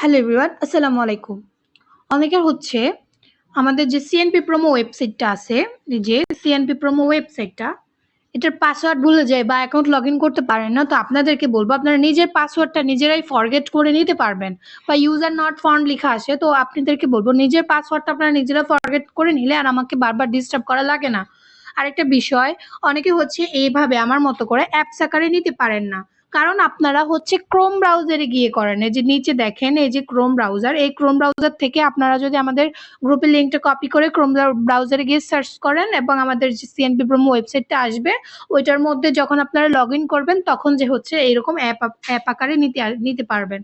Hello everyone, আসসালামু আলাইকুম। অনেকের হচ্ছে আমাদের যে সিএনপি প্রোমো ওয়েবসাইটটা আছে যে সিএনপি প্রোমো ওয়েবসাইটটা এটার পাসওয়ার্ড ভুলে যায় বা অ্যাকাউন্ট লগ ইন করতে পারেন না, তো আপনাদেরকে বলব, আপনারা নিজের পাসওয়ার্ডটা নিজেরাই ফরগেট করে নিতে পারবেন বা ইউজার নট ফন্ড লেখা আসে তো আপনাদেরকে বলব, নিজের পাসওয়ার্ডটা আপনারা নিজেরা ফরগেট করে নিলে আর আমাকে বারবার ডিস্টার্ব করা লাগে না। আরেকটা বিষয়, অনেকে হচ্ছে এইভাবে আমার মতো করে অ্যাপস আকারে নিতে পারেন না। কারণ আপনারা হচ্ছে ক্রোম ব্রাউজারে গিয়ে করেন। এই যে নিচে দেখেন, এই যে ক্রোম ব্রাউজার এই ক্রোম ব্রাউজার থেকে আপনারা যদি আমাদের গ্রুপের লিঙ্কটা কপি করে ক্রোম ব্রাউজারে গিয়ে সার্চ করেন এবং আমাদের যে সিএনপি প্রোমো ওয়েবসাইটটা আসবে, ওইটার মধ্যে যখন আপনারা লগ ইন করবেন, তখন যে হচ্ছে এইরকম অ্যাপ অ্যাপ আকারে নিতে নিতে পারবেন।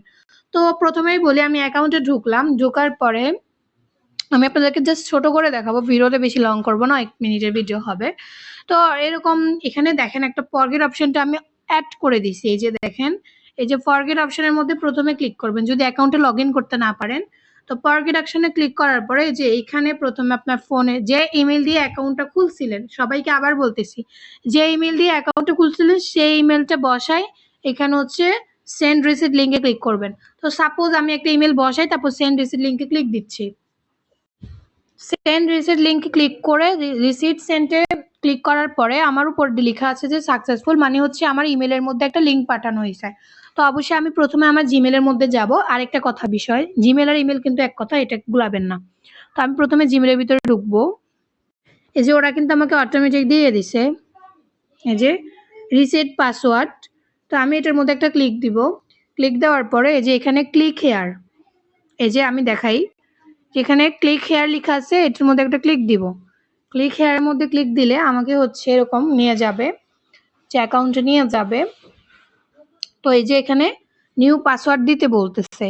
তো প্রথমেই বলি, আমি অ্যাকাউন্টে ঢুকলাম, ঢোকার পরে আমি আপনাদেরকে জাস্ট ছোট করে দেখাবো ভিডিওতে বেশি লং করব না, এক মিনিটের ভিডিও হবে। তো এরকম এখানে দেখেন একটা পর্গের অপশনটা আমি অ্যাড করে দিছি। এই যে দেখেন, এই যে ফরগেট অপশনের মধ্যে প্রথমে ক্লিক করবেন। যদি অ্যাকাউন্টে লগ করতে না পারেন, তো ফরগেট অপশনে ক্লিক করার পরে যে এইখানে প্রথমে আপনার ফোনে যে ইমেল দিয়ে অ্যাকাউন্টটা খুলছিলেন, সবাইকে আবার বলতেছি, যে ইমেল দিয়ে অ্যাকাউন্টটা খুলছিলেন, সেই ইমেলটা বসাই এখানে হচ্ছে সেন্ড রিসিট লিঙ্কে ক্লিক করবেন। তো সাপোজ আমি একটা ইমেল বসাই, তারপর সেন্ড রিসিট লিঙ্কে ক্লিক দিচ্ছি। সেন্ড রিসিট লিঙ্কে ক্লিক করে রিসিট সেন্টে ক্লিক করার পরে আমার উপর লেখা আছে যে সাকসেসফুল মানে হচ্ছে আমার ইমেলের মধ্যে একটা লিঙ্ক পাঠানো হয়েছে। তো অবশ্যই আমি প্রথমে আমার জিমেলের মধ্যে যাব। আর একটা কথা, বিষয় জিমেল আর ইমেল কিন্তু এক কথা, এটা গুলাবেন না। তো আমি প্রথমে জিমেলের ভিতরে ঢুকবো। এই যে ওরা কিন্তু আমাকে অটোমেটিক দিয়ে দিছে। এই যে রিসেট পাসওয়ার্ড তো আমি এটার মধ্যে একটা ক্লিক দিব। ক্লিক দেওয়ার পরে এই যে এখানে ক্লিক হেয়ার এই যে আমি দেখাই। যেখানে ক্লিক হেয়ার লেখা আছে, এটার মধ্যে একটা ক্লিক দিব। ক্লিক হেয়ারের মধ্যে ক্লিক দিলে আমাকে হচ্ছে এরকম নিয়ে যাবে। যে অ্যাকাউন্টে নিয়ে যাবে। তো এই যে এখানে নিউ পাসওয়ার্ড দিতে বলতেছে।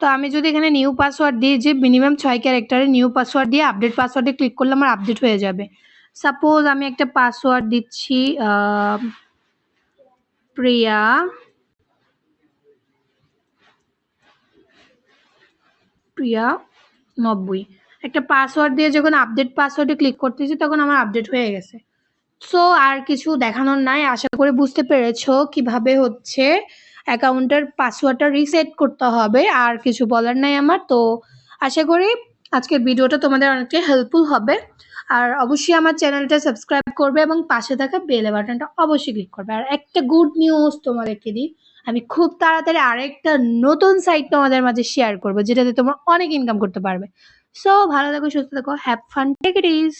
তো আমি যদি এখানে নিউ পাসওয়ার্ড দিয়ে যে মিনিমাম ছয় ক্যারেক্টারে নিউ পাসওয়ার্ড দিয়ে আপডেট পাসওয়ার্ডে ক্লিক করলে আমার আপডেট হয়ে যাবে। সাপোজ আমি একটা পাসওয়ার্ড দিচ্ছি প্রিয়া। প্রিয়া নব্বই। একটা পাসওয়ার্ড দিয়ে যখন আপডেট পাসওয়ার্ডে ক্লিক করতেছি, তখন আমার আপডেট হয়ে গেছে। সো আর কিছু দেখানোর নাই। আশা করি বুঝতে পেরেছ কীভাবে হচ্ছে অ্যাকাউন্টের পাসওয়ার্ডটা রিসেট করতে হবে। আর কিছু বলার নাই আমার। তো, আশা করি আজকের ভিডিওটা তোমাদের অনেকটাই হেল্পফুল হবে। আর অবশ্যই আমার চ্যানেলটা সাবস্ক্রাইব করবে এবং পাশে থাকা বেল বাটনটা অবশ্যই ক্লিক করবে। আর একটা গুড নিউজ তোমাদেরকে দিই। আমি খুব তাড়াতাড়ি আরেকটা নতুন সাইট তোমাদের মাঝে শেয়ার করব, যেটাতে তোমরা অনেক ইনকাম করতে পারবে। সো ভালো থেকো সুস্থ থেকো have fun take it easy